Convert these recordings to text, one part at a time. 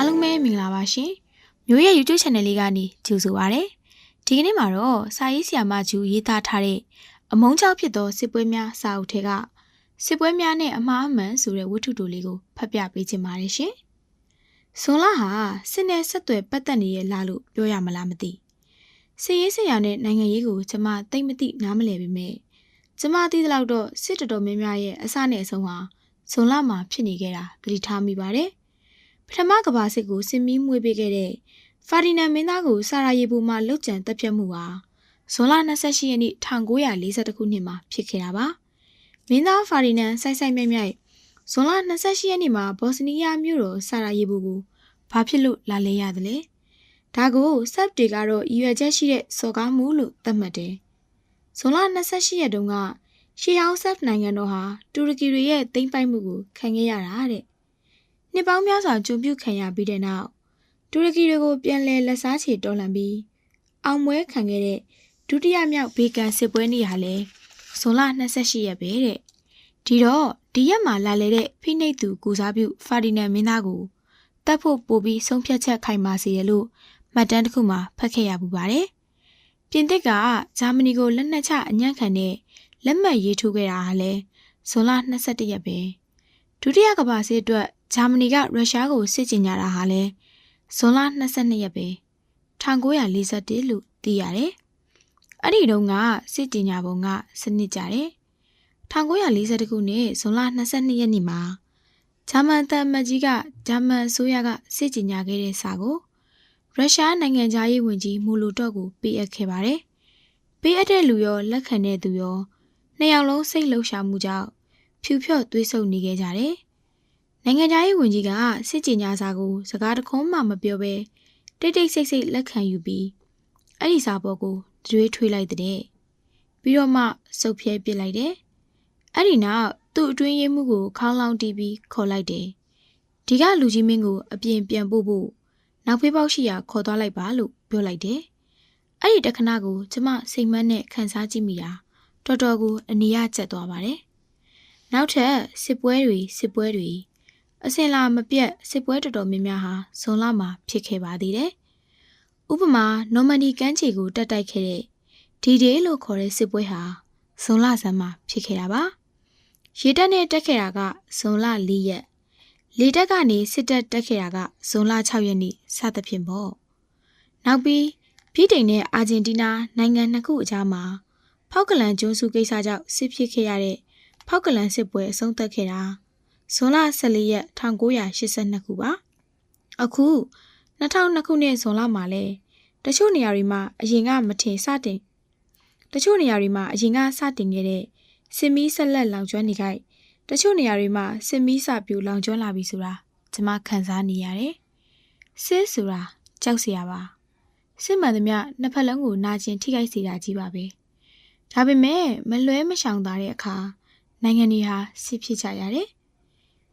အားလုံးပဲမင်္ဂလာပါရှင်မျိုးရဲ့ YouTube channel လေးကနေကြိုဆိုပါရစေဒီကနေ့မှာတော့စာရေးဆရာမကျူရေးသားထားတဲ့အမုန်းချောက်ဖြစ်သောစစ်ပွဲများစာအုပ်ထဲကစစ်ပွဲများနဲ့အမှားအမှန်ဆိုတဲ့ဝတ္ထုတိုလေးကိုဖတ်ပြပေးခြင်းပါတယ်ရှင်ဆွန်လာဟာစစ်နဲ့ဆက်သွယ်ပတ်သက်နေရလားလို့ပြောရမလားမသိစစ်ရေးဆရာနဲ့နိုင်ငံရေးကိုကျွန်မသိမ့်မသိနားမလည်ပေမဲ့ကျွန်မသိသလောက်တော့စစ်တော်တော်များများရဲ့အစနဲ့အဆုံးဟာဇွန်လမှာဖြစ်နေခဲ့တာဂတိထားမိပါတယ် ပထမကဘာစစ်ကိုစင်မီးမွေးပေးခဲ့တဲ့ဖာဒီနန်မင်းသားကိုဆာရာယေဘူမှာလုတ်ကြံတပ်ဖြတ်မှုဟာဇွန်လ28ရက်နေ့1942ခုနှစ်မှာဖြစ်ခဲ့တာပါမင်းသားဖာဒီနန်စိုက်စိုက်မြိုက်မြိုက်ဇွန်လ28ရက်နေ့မှာဘော့စနီးယားမြို့တော်ဆာရာယေဘူကိုဘာဖြစ်လို့လာလဲရတယ်လဲဒါကိုဆပ်တွေကတော့ရည်ရွယ်ချက်ရှိတဲ့စော်ကားမှုလို့သတ်မှတ်တယ်ဇွန်လ28ရက်တုန်းကရှီဟောင်းဆပ်နိုင်ငံတော်ဟာတူရကီတွေရဲ့သိမ်းပိုက်မှုကိုခံခဲ့ရတာတဲ့ နှစ်ပေါင်းများစွာကြုံပြုခံရပြီးတဲ့နောက်တူရကီတွေကိုပြန်လည်လက်စားချေတော်လှန်ပြီးအောင်ပွဲခံခဲ့တဲ့ဒုတိယမြောက်ဘေကန်စစ်ပွဲနေ့ဟာလဲဇွန်လ28ရက်ပဲတဲ့ဒီတော့ဒီရက်မှာလာလေတဲ့ဖိနှိပ်သူကိုစားပြုဖာဒီနန်မင်းသားကိုတတ်ဖို့ပို့ပြီးဆုံးဖြတ်ချက်ခိုင်မာစေရလို့မှတ်တမ်းတစ်ခုမှာဖတ်ခဲ့ရပူပါတယ်ပြင်သစ်ကဂျာမနီကိုလက်နက်ချအညံ့ခံတဲ့လက်မှတ်ရေးထိုးခဲ့တာဟာလဲဇွန်လ22ရက်ပဲဒုတိယကမ္ဘာစစ်အတွက် ဂျာမနီကရုရှားကိုစစ်ကြင်ကြတာဟာလဲဇွန်လ22ရက်ပဲ1941လို့သိရတယ်အဲ့ဒီတုန်းကစစ်ကြင်ညာပုံကစနစ်ကြတယ်1940ခုနှစ်ဇွန်လ22ရက်နေ့မှာဂျာမန်တပ်မကြီးကဂျာမန်အစိုးရကစစ်ကြင်ညာခဲ့တဲ့စာကိုရုရှားနိုင်ငံသားရေးဝန်ကြီးမူလိုတော့ကိုပေးအပ်ခဲ့ပါတယ်ပေးအပ်တဲ့လူရောလက်ခံတဲ့သူရောနှစ်ယောက်လုံးစိတ်လှုပ်ရှားမှုကြောင့်ဖြူဖြော့သွေးဆုပ်နေခဲ့ကြတယ်။ နိုင်ငံသားရေးဝန်ကြီးကစစ်ကြေညာစာကိုစကားတခုမှမပြောဘဲတိတ်တိတ်ဆိတ်ဆိတ်လက်ခံယူပြီးအဲ့ဒီစာပေါ်ကိုတွေးထွေးလိုက်တဲ့။ပြီးတော့မှစုပ်ဖြဲပစ်လိုက်တယ်။အဲ့ဒီနောက်သူ့အတွင်းရေးမှုကိုခေါင်းလောင်းတီးပြီးခေါ်လိုက်တယ်။ဒီကလူကြီးမင်းကိုအပြင်ပြန်ပို့ဖို့နောက်ဖေးပေါက်ရှိရာခေါ်သွားလိုက်ပါလို့ပြောလိုက်တယ်။အဲ့ဒီတခဏကိုကျမစိတ်မနှက်ခန်းစားကြည့်မိတာတော်တော်ကိုအနေရကျက်သွားပါတယ်။နောက်ထပ်စစ်ပွဲတွေစစ်ပွဲတွေ အစင်လာမပြတ်စစ်ပွဲတော်တော်များများဟာဇွန်လမှာဖြစ်ခဲ့ပါသေးတယ်။ဥပမာနော်မန်ဒီကမ်းခြေကိုတက်တိုက်ခဲ့တဲ့ဒီဒေးလို့ခေါ်တဲ့စစ်ပွဲဟာဇွန်လဆန်းမှာဖြစ်ခဲ့တာပါ။ရေတပ်နဲ့တက်ခဲ့တာကဇွန်လ၄ရက်လေတပ်ကနေစစ်တပ်တက်ခဲ့တာကဇွန်လ6ရက်နေ့စသဖြင့်ပေါ့။နောက်ပြီးပြည်တိန်နဲ့အာဂျင်တီးနားနိုင်ငံနှစ်ခုအကြားမှာဖောက်ကလန်ကျွန်းစုကိစ္စကြောင့်စစ်ဖြစ်ခဲ့ရတဲ့ဖောက်ကလန်စစ်ပွဲအဆုံးသတ်ခဲ့တာ ဇွန်လ14ရက်1982ခုပါအခု2002ခုနှစ်ဇွန်လမှာလဲတချို့နေရာတွေမှာအရင်ကမထင်စတင်တချို့နေရာတွေမှာအရင်ကစတင်ခဲ့တဲ့စင်မီးဆက်လက်လောင်ကျွမ်းနေခိုက်တချို့နေရာတွေမှာစင်မီးစပြူလောင်ကျွမ်းလာပြီဆိုတာကျွန်မခံစားနေရတယ်စစ်ဆိုတာကြောက်စရာပါစစ်မှန်သမျှနှစ်ဖက်လုံးကိုနာကျင်ထိခိုက်စေတာကြီးပါပဲဒါပေမဲ့မလွဲမရှောင်သာတဲ့အခါနိုင်ငံတွေဟာစစ်ဖြစ်ကြရတယ်။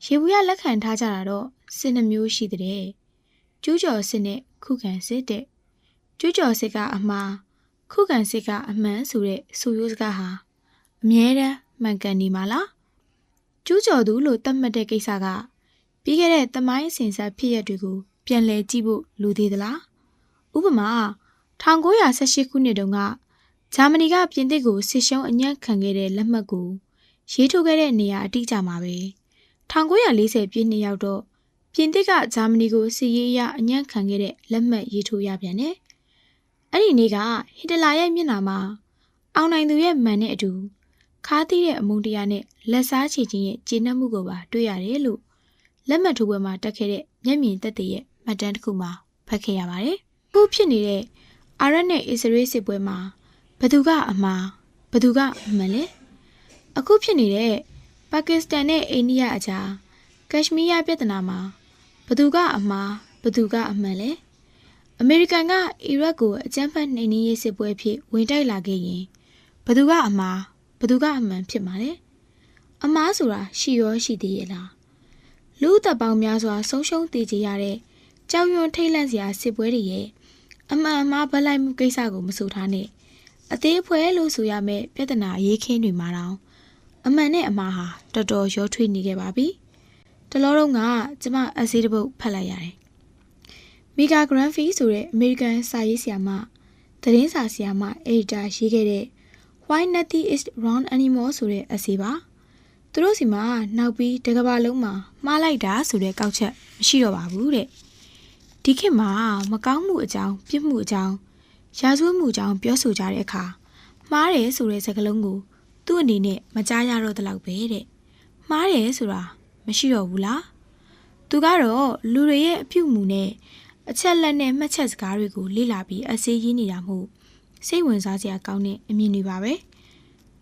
ရေဘူးရလက်ခံထားကြတာတော့စစ်နှမျိုးရှိတဲ့ကျူးကျော်စစ်နဲ့ခုခံစစ်တဲ့ကျူးကျော်စစ်ကအမှားခုခံစစ်ကအမှန်ဆိုတဲ့ဆိုရိုးစကားဟာအမြဲတမ်းမှန်ကန်နေမှာလားကျူးကျော်သူလို့သတ်မှတ်တဲ့ကိစ္စကပြီးခဲ့တဲ့သမိုင်းအစဉ်ဆက်ဖြစ်ရတွေကိုပြန်လည်ကြည့်ဖို့လိုသေးသလားဥပမာ1918ခုနှစ်တုန်းကဂျာမနီကပြင်သစ်ကိုစစ်ရှုံးအညံ့ခံခဲ့တဲ့လက်မှတ်ကိုရေးထိုးခဲ့တဲ့နေရာအတိအကျမှာပဲ 1940ပြည့်နှစ်ရောက်တော့ပြင်သစ်ကဂျာမနီကိုစစ်ရေးအရအညံ့ခံခဲ့တဲ့လက်မှတ်ရေးထိုးရပြန်တယ်။အဲ့ဒီနေ့ကဟစ်တလာရဲ့မျက်နှာမှာအောင်နိုင်သူရဲ့မှန်တဲ့အတူခါးသီးတဲ့အမုန်းတရားနဲ့လက်စားချေခြင်းရဲ့ကျေနပ်မှုကိုပါတွေ့ရတယ်လို့လက်မှတ်ထိုးပွဲမှာတက်ခဲ့တဲ့မျက်မြင်သက်သေရဲ့မှတ်တမ်းတစ်ခုမှာဖတ်ခဲ့ရပါတယ်။အခုဖြစ်နေတဲ့အာရတ်နဲ့အစ္စရေးစစ်ပွဲမှာဘသူကအမှားဘသူကအမှန်လဲအခုဖြစ်နေတဲ့ ပါကစ္စတန်နဲ့အိန္ဒိယအကြားကက်ရှမီးယားပြည်ထနာမှာဘသူကအမှားဘသူကအမှန်လဲအမေရိကန်ကအီရတ်ကိုအကြမ်းဖက်နှိမ်နင်းရေးစစ်ပွဲဖြစ်ဝင်တိုက်လာခဲ့ရင်ဘသူကအမှားဘသူကအမှန်ဖြစ်မှာလဲအမားဆိုတာရှိရောရှိသေးရဲ့လားလူသက်ပေါင်းများစွာဆုံးရှုံးတည်ကြရတဲ့ကြောက်ရွံ့ထိတ်လန့်စရာစစ်ပွဲတွေရဲ့အမှန်အမှားဗလိုက်မှုကိစ္စကိုမဆိုထားနဲ့အသေးဖွဲလို့ဆိုရမယ့်ပြဿနာရေးခင်းတွေမှာတောင် အမှန်နဲ့အမှားဟာတော်တော်ရောထွေးနေခဲ့ပါပြီ။တလောတော့ကကျမအစည်းတပုတ်ဖတ်လိုက်ရတယ်မီဂါဂရန်ဖီဆိုတဲ့အမေရိကန်စာရေးဆရာမသတင်းစာဆရာမအေဒီတာရေးခဲ့တဲ့ Why Nothing is Wrong Anymore ဆိုတဲ့အစီပါသူတို့စီမှာနောက်ပြီးတကဘာလုံးမှာမှားလိုက်တာဆိုတဲ့ကောက်ချက်မရှိတော့ပါဘူးတဲ့ဒီခေတ်မှာမကောင်းမှုအကြောင်းပြစ်မှုအကြောင်းရာဇဝတ်မှုအကြောင်းပြောဆိုကြတဲ့အခါမှားတယ်ဆိုတဲ့စကားလုံးကို သူ့အနေနဲ့မကြားရတော့တဲ့လောက်ပဲတဲ့မှားတယ်ဆိုတာမရှိတော့ဘူးလားသူကတော့လူတွေရဲ့အပြုအမူနဲ့အချက်လက်နဲ့မှတ်ချက်စကားတွေကိုလေ့လာပြီးအစေးရင်းနေတာမို့စိတ်ဝင်စားစရာကောင်းတဲ့အမြင်တွေပါပဲ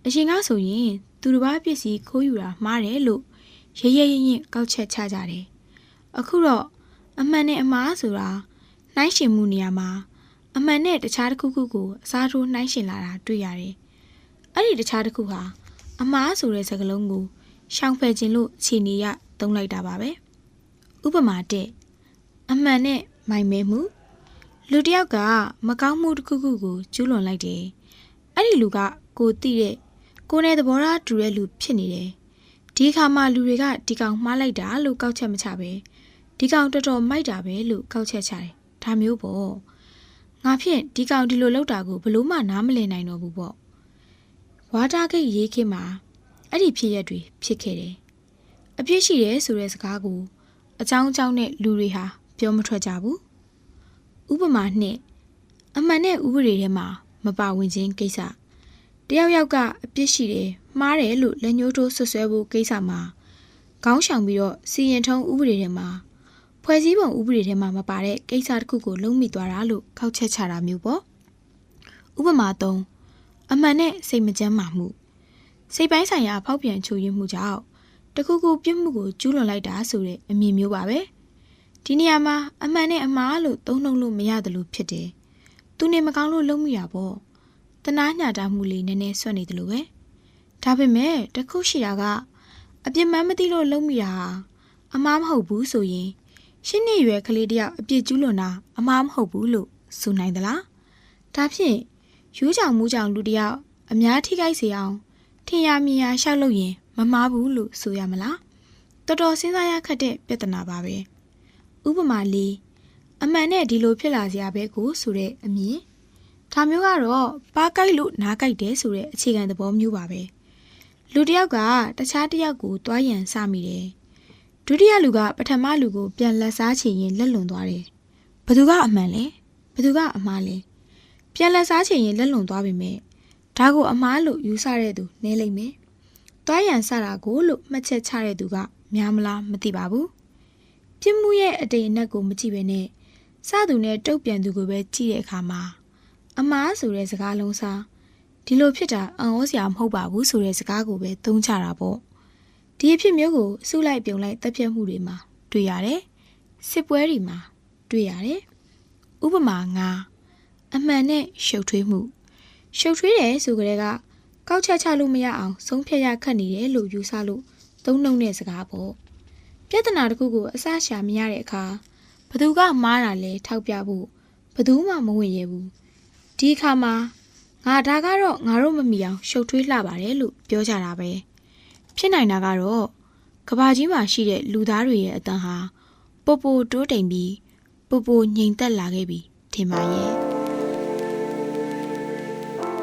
အရှင်ကဆိုရင် သူတစ်ပါးပစ္စည်းခိုးယူတာမှားတယ်လို့ရဲရဲရင်ရင်ကောက်ချက်ချကြတယ်အခုတော့အမှန်နဲ့အမှားဆိုတာနှိုင်းရှင်မှုနေရာမှာအမှန်နဲ့တခြားတစ်ခုခုကိုအစားထိုးနှိုင်းရှင်လာတာတွေ့ရတယ် အဲ့ဒီတခြားတစ်ခုဟာအမှားဆိုတဲ့စကားလုံးကိုရှောင်ဖယ်ခြင်းလို့ခြေနေရသုံးလိုက်တာပါပဲဥပမာတဲ့အမှန်နဲ့မိုင်မဲမှုလူတစ်ယောက်ကမကောင်းမှုတစ်ခုခုကိုကျူးလွန်လိုက်တယ်အဲ့ဒီလူကကိုတိတဲ့ကိုနဲ့သဘောထားတူတဲ့လူဖြစ်နေတယ်ဒီအခါမှာလူတွေကဒီကောင်မှားလိုက်တာလို့ကောက်ချက်မချပဲဒီကောင်တော်တော်မိုက်တာပဲလို့ကောက်ချက်ချတယ်ဒါမျိုးပေါ့ငါဖြင့်ဒီကောင်ဒီလိုလောက်တာကိုဘလို့မှနားမလည်နိုင်တော့ဘူးပေါ့ ဝါတာဂိတ်ရေးခေတ်မှာအဲ့ဒီဖြစ်ရက်တွေဖြစ်ခဲ့တယ်အပြစ်ရှိတယ်ဆိုတဲ့စကားကိုအကြောင်းအကြောင်းနဲ့လူတွေဟာပြောမထွက်ကြဘူးဥပမာနှစ်အမှန်နဲ့ဥပဒေထဲမှာမပါဝင်ခြင်းကိစ္စတယောက်ယောက်ကအပြစ်ရှိတယ်မှားတယ်လို့လက်ညှိုးထိုးဆွဆွဲဖို့ကိစ္စမှာခေါင်းဆောင်ပြီးတော့စီရင်ထုံးဥပဒေထဲမှာဖွဲ့စည်းပုံဥပဒေထဲမှာမပါတဲ့ကိစ္စတစ်ခုကိုလုံးမိသွားတာလို့ခောက်ချက်ချတာမျိုးပေါ့ဥပမာ၃ အမှန်နဲ့စိတ်မချမ်းမာမှုစိတ်ပိုင်းဆိုင်ရာဖောက်ပြန်ချိုးယွင်းမှုကြောင့်တခုခုပြစ်မှုကိုကျူးလွန်လိုက်တာဆိုတဲ့အမြင်မျိုးပါပဲဒီနေရာမှာအမှန်နဲ့အမှားလို့သုံးနှုံလို့မရတယ်လို့ဖြစ်တယ်သူနေမကောင်းလို့လုံးမိရပေါ့တနာညှတာမှုလေးနည်းနည်းဆွတ်နေတယ်လို့ပဲဒါပေမဲ့တခုရှိတာကအပြစ်မှန်းမသိလို့လုံးမိတာဟာအမှားမဟုတ်ဘူးဆိုရင်ရှင်းနေရွယ်ကလေးတယောက်အပြစ်ကျူးလွန်တာအမှားမဟုတ်ဘူးလို့ဆိုနိုင်သလားဒါဖြင့် ယူးကြောင်မူးကြောင်လူတယောက်အများထိခိုက်စေအောင်ထင်ရမြင်ရရှောက်လို့ရင်မမားဘူးလို့ဆိုရမလားတော်တော်စဉ်းစားရခက်တဲ့ပြဿနာပါပဲဥပမာလေးအမှန်နဲ့ဒီလိုဖြစ်လာစရာပဲကိုဆိုတဲ့အမြင်ဒါမျိုးကတော့ပါကိုက်လို့နားကိုက်တယ်ဆိုတဲ့အခြေခံသဘောမျိုးပါပဲလူတစ်ယောက်ကတခြားတစ်ယောက်ကိုတွားရန်စမိတယ်ဒုတိယလူကပထမလူကိုပြန်လက်စားချင်ရင်လက်လွန်သွားတယ်ဘသူကအမှန်လဲဘသူကအမှားလဲ ပြန်လက်စားချင်ရင်လက်လွန်သွားပြီမဲ့ဒါကိုအမားလို့ယူဆတဲ့သူနဲလိမ့်မယ်။တွားရန်စတာကိုလို့မှတ်ချက်ချတဲ့သူကများမလားမသိပါဘူး။ပြစ်မှုရဲ့အတိတ်အနက်ကိုမကြည့်ပဲနဲ့စသူနဲ့တုတ်ပြန်သူကိုပဲကြည့်တဲ့အခါမှာအမားဆိုတဲ့စကားလုံးစားဒီလိုဖြစ်တာအံ့ဩစရာမဟုတ်ပါဘူးဆိုတဲ့စကားကိုပဲသုံးချတာပေါ့။ဒီအဖြစ်မျိုးကိုစုလိုက်ပြုံလိုက်တက်ပြတ်မှုတွေမှာတွေ့ရတယ်။စစ်ပွဲတွေမှာတွေ့ရတယ်။ဥပမာငါ အမှန်နဲ့ရှုပ်ထွေးမှုရှုပ်ထွေးတယ်ဆိုကြတဲ့ကကောက်ချက်ချလို့မရအောင်ဆုံးဖြတ်ရခက်နေတယ်လို့ယူဆလို့သုံးနှုံတဲ့စကားပေါ့ပြဿနာတစ်ခုကိုအစရှာမရတဲ့အခါဘသူကမှားတာလဲထောက်ပြဖို့ဘသူမှမဝင်ရဘူးဒီအခါမှာငါဒါကတော့ငါတို့မမီအောင်ရှုပ်ထွေးလှပါတယ်လို့ပြောကြတာပဲဖြစ်နိုင်တာကတော့ကဘာကြီးမှာရှိတဲ့လူသားတွေရဲ့အတန်ဟာပိုပိုတိုးတိမ်ပြီးပိုပိုငြိမ်သက်လာခဲ့ပြီထင်ပါရဲ့